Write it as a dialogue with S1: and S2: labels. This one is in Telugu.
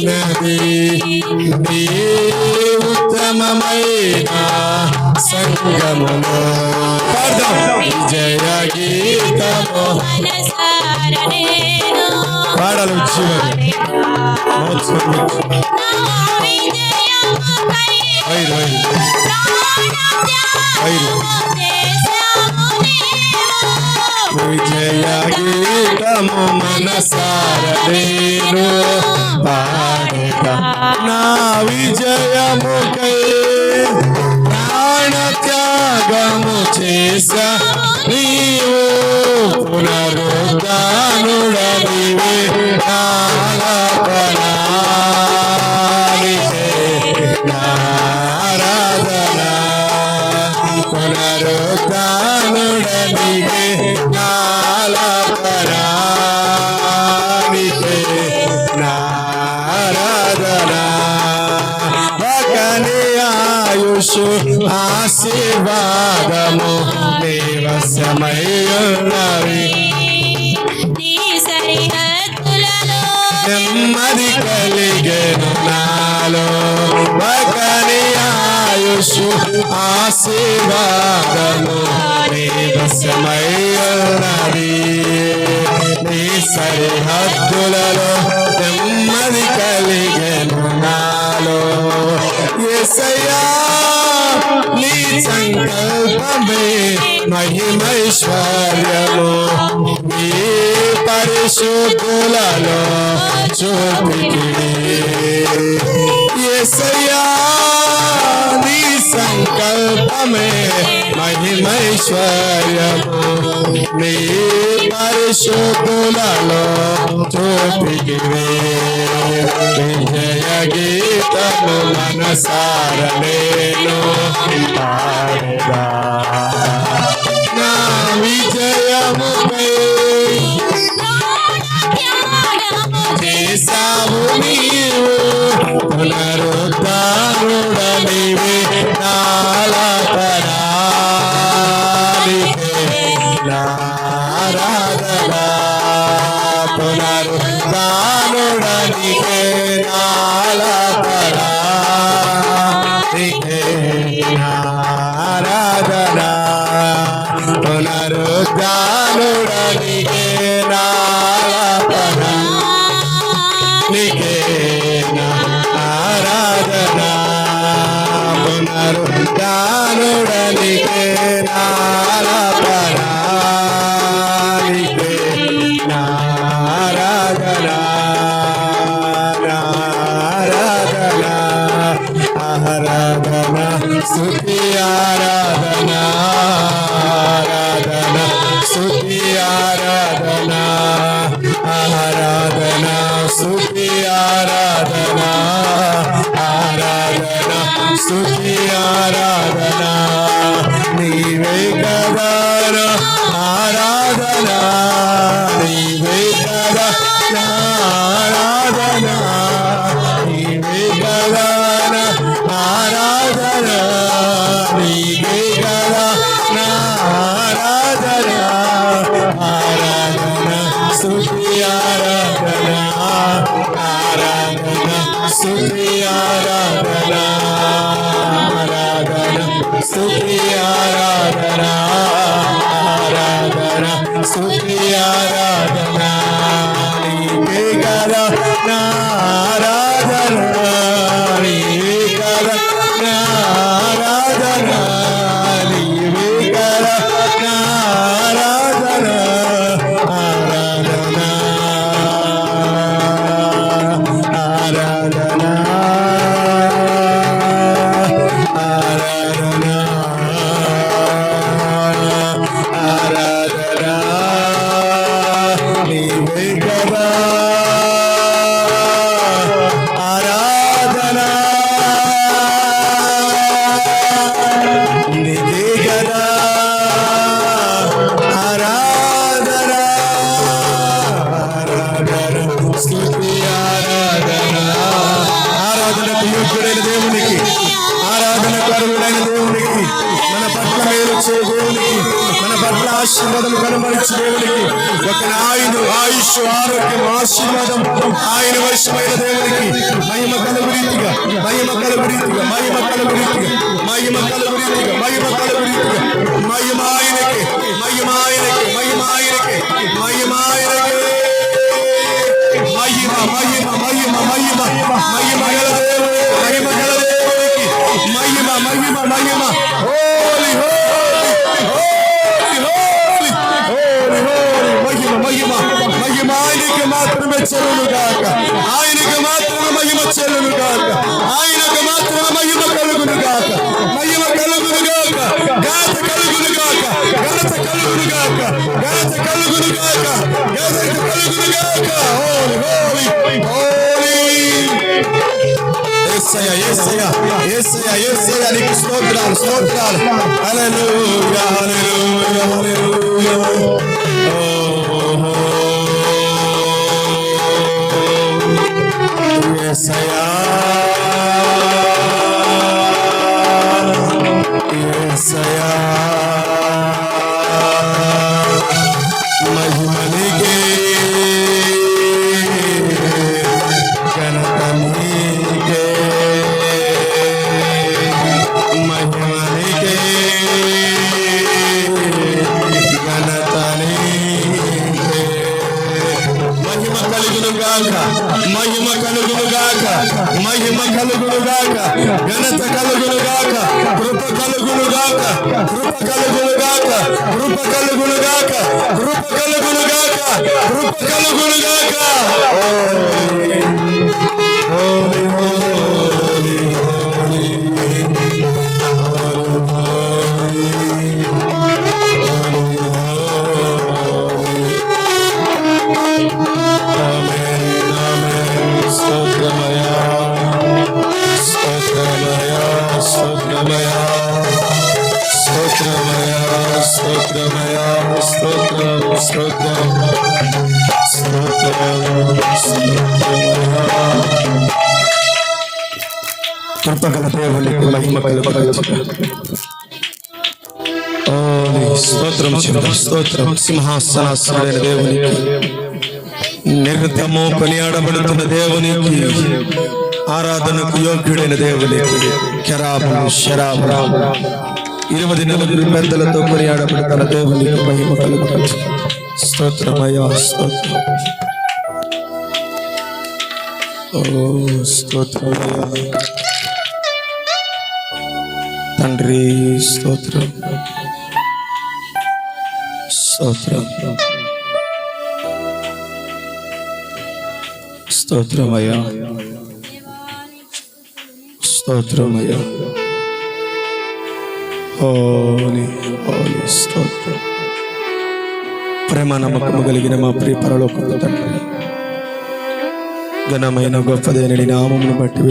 S1: ఉన్నది. నీ ఉత్తమమైన సంగమము. విజయ గీతము.
S2: మనసార
S1: పాడాలి చివరి వైరు వైరు విజయ గీతము మనసార బా విజయముకై ప్రాణ త్యాగము చేసా నీవు ఆయుషు ఆశీర్వాదము దేవసమయున్నవి
S2: నీ సరిహద్దులలో
S1: నెమ్మది కలిగెను నాలో. ఒకని ఆయుషు ఆశీర్వాదము దేవసమయున్నది నీ సరిహద్దులలో నెమ్మది కలిగెను నాలో. ఎసయా నీ సంకల్పమే మహిమైశ్వర్యము. నీ పరిశుద్ధులలో చూపితివి యేసయ్యా నీ సంకల్పమే మహిమైశ్వర్యము నీ పరిశుద్ధులలో చూపితివి విజయ గీతము మనసార నేను పాడగా నా విజయముపై
S2: త్యాగము
S1: చేసావు నీవు పునరుద్ధారుడనివి నాలపరానికే నారాధన పునరుద్ధారుడనికే నాలపరా నీకే నా ఆరాధన పునరుద్ధానుడనికే నాలపరా స్తుతి ఆరాధన ఆరాధన స్తుతి ఆరాధన ఆరాధన స్తుతి ఆరాధన ఆరాధన స్తుతి ఆరాధన నీవే స్తుతి ఆరాధన నీవే కదా దేవునికి మన పట్ల ఆశీర్వాదం కనబరిచే దేవునికి ఒక ఆయుధ ఆయుష్ ఆయుష్ ఆరోగ్యం ఆశీర్వాదం ఆయన వశమైన దేవునికి మహిమ కలుగు రీతిగా మహిమ కలుగు రీతిగా మహిమ కలుగు రీతిగా మహిమ కలుగు రీతిగా మహిమ కలుగు రీతిగా మహిమ ఆయనకి మహిమ ఆయనకి మహిమ ఆయనకి చెల్లును గాక. ఆయనకు మాత్రమే మహిమ చెల్లును గాక. ఆయనకు మాత్రమే మహిమ కలుగును గాక. మహిమ కలుగును గాక. గాత కలుగును గాక. ఘనత కలుగును గాక. ఘనత కలుగును గాక. ఘనత కలుగును గాక. హోలీ హోలీ హోలీ యేసయ్య యేసయ్య యేసయ్య యేసయ్య నీకు స్తోత్రాలు స్తోత్రాలు. హల్లెలూయా హల్లెలూయా హల్లెలూయా ఓ మహిమ కలుగును గాక మహిమ కలుగును గాక ఘనత కలుగును గాక కృప కలుగును గాక కృప కలుగును గాక కృప కలుగును గాక కృప కలుగును గాక కృప కలుగును గాక స్తోత్రం స్తోత్రం కృపగల దేవునికి మహిమ స్తోత్రం చెల్లి స్తోత్రం సింహాసనాసనుడైన దేవునికి నిర్గతము కొనియాడబడుతున్న దేవునికి ఆరాధనకు యోగ్యుడైన దేవునికి కెరాబులు శరాబులు ఇరవై నెలలు పెద్దలతో కొనియాడబడుతున్న దేవునికి మహిమ కలుగుతుంది స్తోత్రమయ స్తోత్రం. ఓ స్తోత్రమయ తండ్రి స్తోత్రం. స్తోత్రం. స్తోత్రమయ్యా. స్తోత్రమయ్యా. హోలీ హోలీ స్తోత్రం. ప్రేమ నమ్మకము కలిగిన మా ప్రియ పరలోకపు తండ్రి. ఘనమైన గొప్పదైన నామమును బట్టి